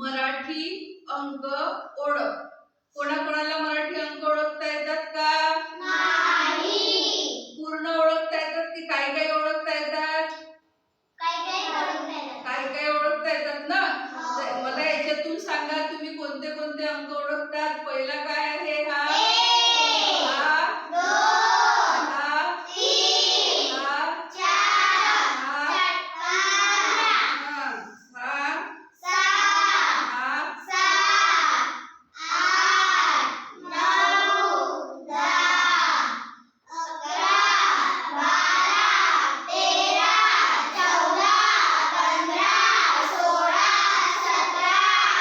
मराठी अंक ओळख कोणाकोणाला मराठी अंक ओळखता येतात का नाही. पूर्ण ओळखता येतात की काही काही ओळखता येतात काही काही करून देणार. काही काही ओळखता येतात ना हो. तर मला याच्यातून सांगा तुम्ही कोणते कोणते अंक ओळखतात पहिला काय आहे हा एक, हा दोन, हा तीन, हा चार, हा पाच, हा हा सहा, हा सात, आठ, नऊ, दहा, अकरा, बारा, तेरा, चौदा, पंधरा, सोळा, सतरा,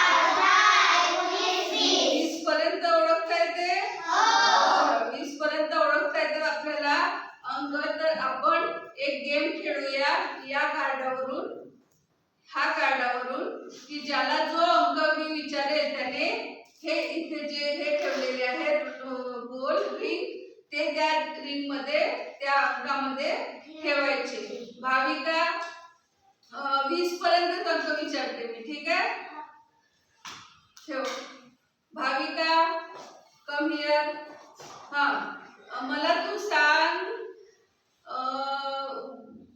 अठरा, एकोणीस, वीस. वीस पर्यंत ओळखता येते हो. वीस पर्यंत ओळखता येतात आपल्याला अंक तर आपण एक या या कार्डावरून हा कार्डावरून की ज्याला जो अंक मी विचारेल त्याने हे इथे जे हे ठेवलेले आहेत गोल रिंग ते त्या रिंगमध्ये त्या अंकामध्ये ठेवायचे. भाविका वीस पर्यंत अंक विचारते मी ठीक आहे? ठेव. भाविका कम हिअर हा. मला तू सांग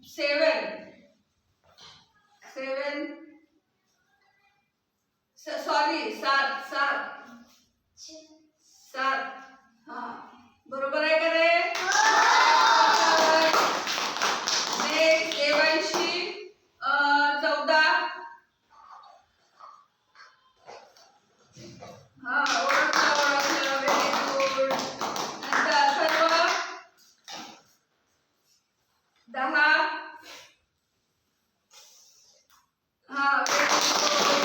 सेवन सेवन सॉरी सात सात सात हा बरोबर आहे का रे नेक्स्ट देवांशी अ, चौदा हा ओळखलं ओळखलं व्हेरी गुड नंतर अथर्व दहा हा very good.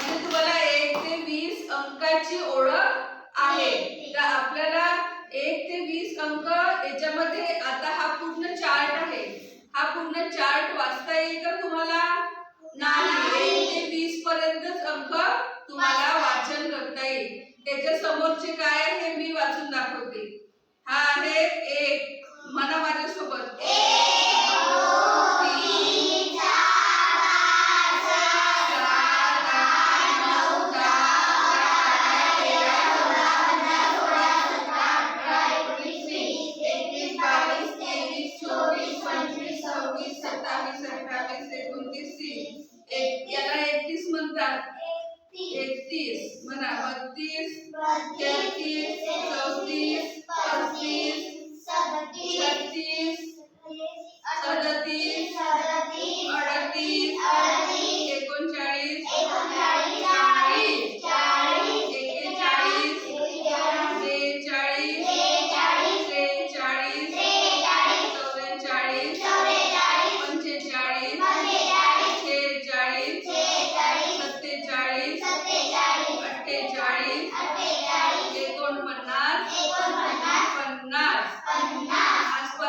म्हणजे तुम्हाला एक ते वीस अंकाची ओळख आहे तर आपल्याला एक ते वीस अंक याच्यामध्ये आता हा पूर्ण चार्ट आहे. हा पूर्ण चार्ट वाचता येईल का तुम्हाला? नाही. ते वीस पर्यंतच अंक तुम्हाला वाचन करता येईल. त्याच्या समोरचे काय आहे मी वाचून दाखवते. हा आहे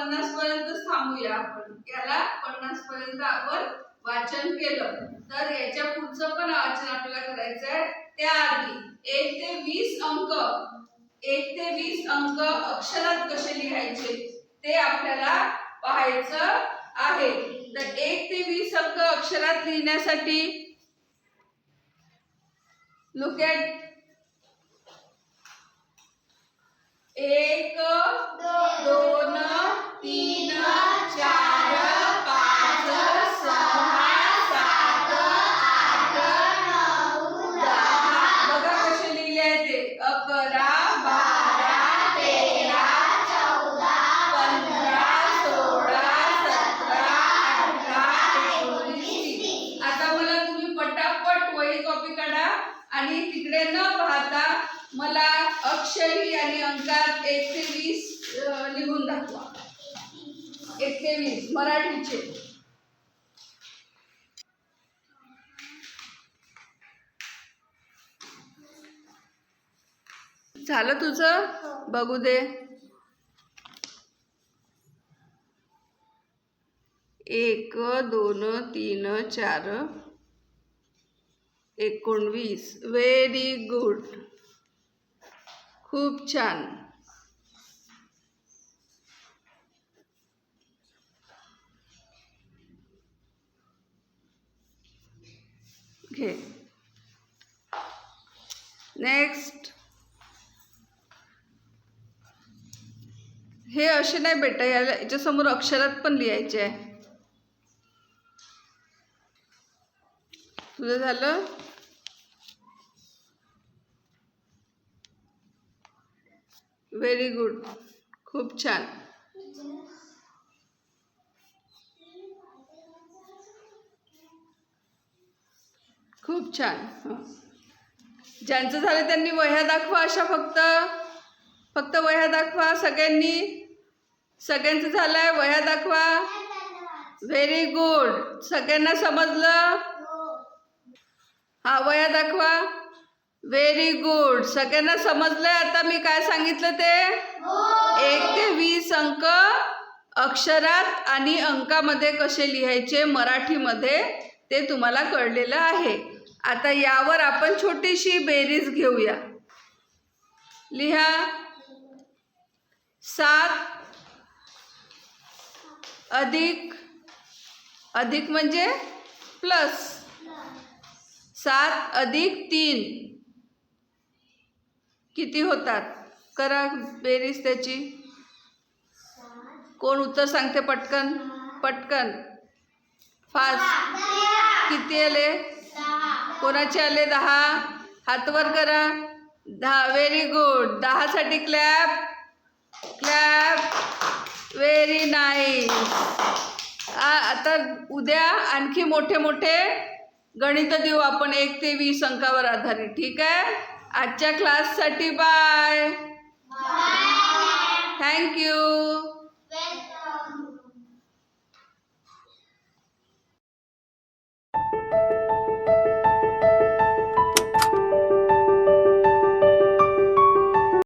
पन्नास पर्यंतच थांबूया आपण. याला पन्नास पर्यंत आपण वाचन केलं. तर याच्या पुढचं पण वाचन आपल्याला करायचं आहे त्याआधी एक ते वीस अंक. एक ते वीस अंक अक्षरात कसे लिहायचे ते आपल्याला पाहायचं आहे. तर एक ते वीस अंक अक्षरात लिहिण्यासाठी लुक ॲट एक तीन चार एक मराठीचे. झालं तुझं? बघू दे. एक दोन तीन चार एकोणवीस. व्हेरी गुड खूप छान. घे नेक्स्ट हे असे नाही बेटा याला याच्यासमोर अक्षरात पण लिहायचे आहे. तुझं झालं? व्हेरी गुड खूप छान. खूप छान. ज्यांचं झालं त्यांनी वह्या दाखवा अशा फक्त. फक्त वह्या दाखवा सगळ्यांनी. सगळ्यांचं झालं आहे वह्या दाखवा. व्हेरी गुड सगळ्यांना समजलं? हा वह्या दाखवा. व्हेरी गुड सगळ्यांना समजलंय? आता मी काय सांगितलं ते? एक ते वीस अंक अक्षरात आणि अंकामध्ये कसे लिहायचे मराठीमध्ये ते तुम्हाला कळलेलं आहे. आता यावर आपण छोटीशी बेरीज घेऊया. लिहा. सात. अधिक. अधिक म्हणजे प्लस. सात अधिक तीन. किती होतात? करा बेरीज त्याची. कोण उत्तर सांगते पटकन? पटकन. फास्ट किती आले? कोणाचे आले दहा? हातवर करा. दहा व्हेरी गुड दहासाठी क्लॅप क्लॅप व्हेरी नाईस आता उद्या आणखी मोठे मोठे गणित देऊ आपण. एक ते वीस अंकावर आधारित. ठीक आहे? आजच्या क्लाससाठी बाय थँक्यू